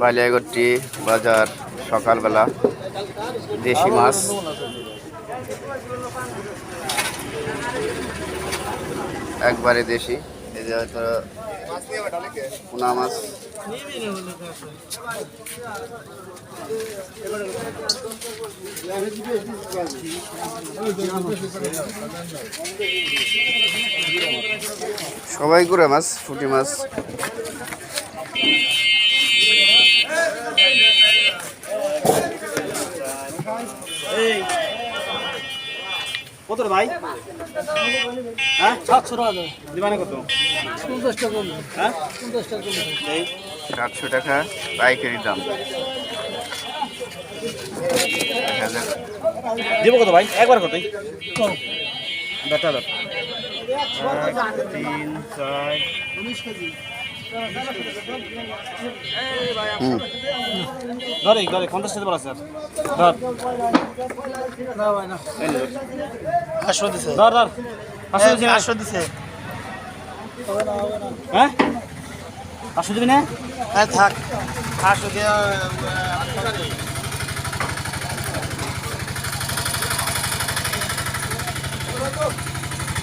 বালিয়াগট্টি বাজার সকালবেলা দেশি মাছ। একবারে দেশি। এই যে হয়তো পোনা মাছ। সবাই করে মাছ, ফুটি মাছ। কত ভাই? হ্যাঁ? সাতশো টাকা দেবে দিবানে কত? পঞ্চাশ টাকা হ্যাঁ? পঞ্চাশ টাকা সাতশো টাকা পাইকারি দাম। দিব কত ভাই? একবার কত? বেটা এক তিন চার। হুম। ধরে ধরে পঞ্চাশ টাকা স্যার ধর। ভাই নে, ধর। দিছে ধর। দিছি? দিছে না? হ্যাঁ পাঁচশো দিবি না? হ্যাঁ থাক। আটশো দিয়ে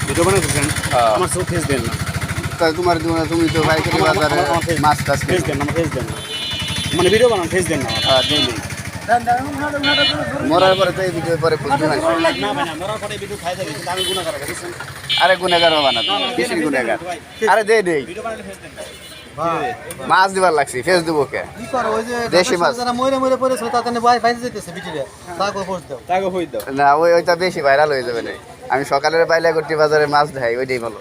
ভিডিও বানাইতেছেন? হ্যাঁ। আমার সব ফেস দেন না। তা তোমার তুমি তো আমার- বাজারে মাছ টাছ ফেস দেন আমার ফেস দেন না। মানে ভিডিও বানান ফেস দেন না। হ্যাঁ দিই দিই। মরার পরে তো এই ভিডিও পরে বুঝতে না না মরার পরে ভিডিও খাই যাবে কিন্তু আমি গুণা করা বুঝছেন আরে গুনেগার হবা না তুমি কিসের গুনেগার আরে দে দেই ভিডিও বানালে ফেস দেন মাছ দিবার লাগছি ফেস দেবো কে কি করো ওই যে দেশি মাছ। যারা মরে মরে পড়েছিল তাদের ভাই বাইরে যেতেছে বিটিরে তাকে পোস্ট দাও। তাকে হই দাও। না ওই ওইটা বেশি ভাইরাল হয়ে যাবে না আমি সকালের বাইলাগট্টি বাজারে মাছ দেখাই ওইটাই ভালো।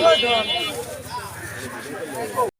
Good job.